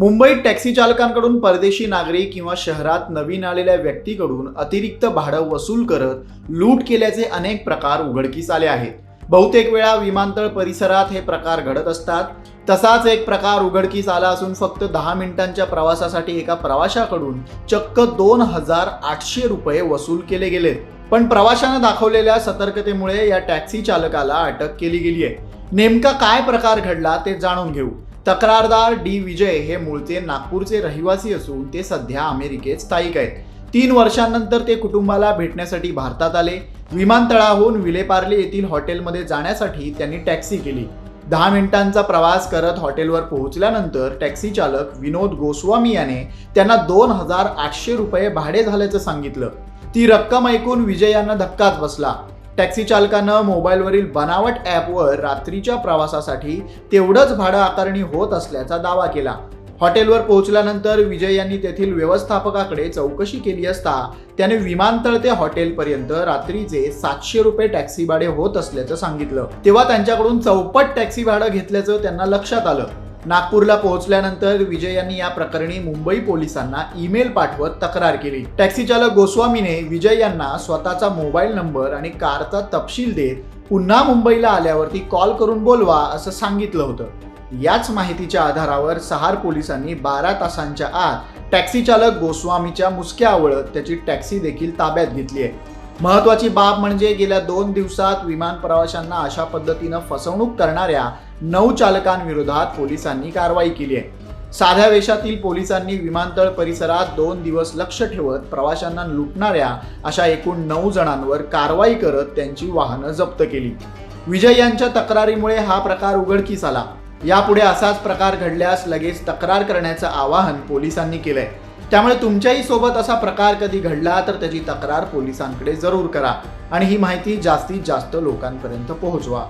मुंबईत टॅक्सी चालकांकडून परदेशी नागरिक किंवा शहरात नवीन आलेल्या व्यक्तीकडून अतिरिक्त भाडं वसूल करत लूट केल्याचे अनेक प्रकार उघडकीस आले आहेत. बहुतेक वेळा विमानतळ परिसरात हे प्रकार घडत असतात. तसाच एक प्रकार उघडकीस आला असून फक्त दहा मिनिटांच्या प्रवासासाठी एका प्रवाशाकडून चक्क दोन हजार आठशे रुपये वसूल केले गेलेत. पण प्रवाशानं दाखवलेल्या सतर्कतेमुळे या टॅक्सी चालकाला अटक केली गेली आहे. नेमका काय प्रकार घडला ते जाणून घेऊ. तक्रारदार डी. विजय हे मूळचे नागपूरचे रहिवासी असून ते सध्या अमेरिकेत स्थायिक आहेत. तीन वर्षांनंतर ते कुटुंबाला भेटण्यासाठी भारतात आले. विमानतळाहून विलेपार्ले येथील हॉटेलमध्ये जाण्यासाठी त्यांनी टॅक्सी केली. दहा मिनिटांचा प्रवास करत हॉटेलवर पोहोचल्यानंतर टॅक्सी चालक विनोद गोस्वामी याने त्यांना दोन हजार आठशे रुपये भाडे झाल्याचं सांगितलं. ती रक्कम ऐकून विजय यांना धक्काच बसला. टॅक्सी चालकानं मोबाईलवरील बनावट ॲपवर रात्रीच्या प्रवासासाठी तेवढंच भाडं आकारणी होत असल्याचा दावा केला. हॉटेलवर पोहोचल्यानंतर विजय यांनी तेथील व्यवस्थापकाकडे चौकशी केली असता त्याने विमानतळ ते हॉटेलपर्यंत रात्रीचे सातशे रुपये टॅक्सी भाडे होत असल्याचं सांगितलं. तेव्हा त्यांच्याकडून चौपट टॅक्सी भाडं घेतल्याचं त्यांना लक्षात आलं. नागपूरला पोहोचल्यानंतर विजय यांनी या प्रकरणी मुंबई पोलिसांना ईमेल पाठवत तक्रार केली. टॅक्सी चालक गोस्वामीने विजय यांना स्वतःचा मोबाईल नंबर आणि कारचा तपशील देत पुन्हा मुंबईला आल्यावरती कॉल करून बोलवा असं सांगितलं होतं. याच माहितीच्या आधारावर सहार पोलिसांनी बारा तासांच्या आत टॅक्सी चालक गोस्वामीच्या मुसक्या आवळत त्याची टॅक्सी देखील ताब्यात घेतली आहे. महत्वाची बाब म्हणजे गेल्या दोन दिवसात विमान प्रवाशांना अशा पद्धतीनं फसवणूक करणाऱ्या नऊ चालकांविरोधात पोलिसांनी कारवाई केली आहे. साध्या वेशातील पोलिसांनी विमानतळ परिसरात दोन दिवस लक्ष ठेवत प्रवाशांना लुटणाऱ्या अशा एकूण नऊ जणांवर कारवाई करत त्यांची वाहनं जप्त केली. विजय यांच्या तक्रारीमुळे हा प्रकार उघडकीस आला. यापुढे असाच प्रकार घडल्यास लगेच तक्रार करण्याचं आवाहन पोलिसांनी केलंय. त्यामुळे तुमच्याही सोबत असा प्रकार कधी घडला तर त्याची तक्रार पोलिसांकडे जरूर करा आणि ही माहिती जास्तीत जास्त लोकांपर्यंत पोहोचवा.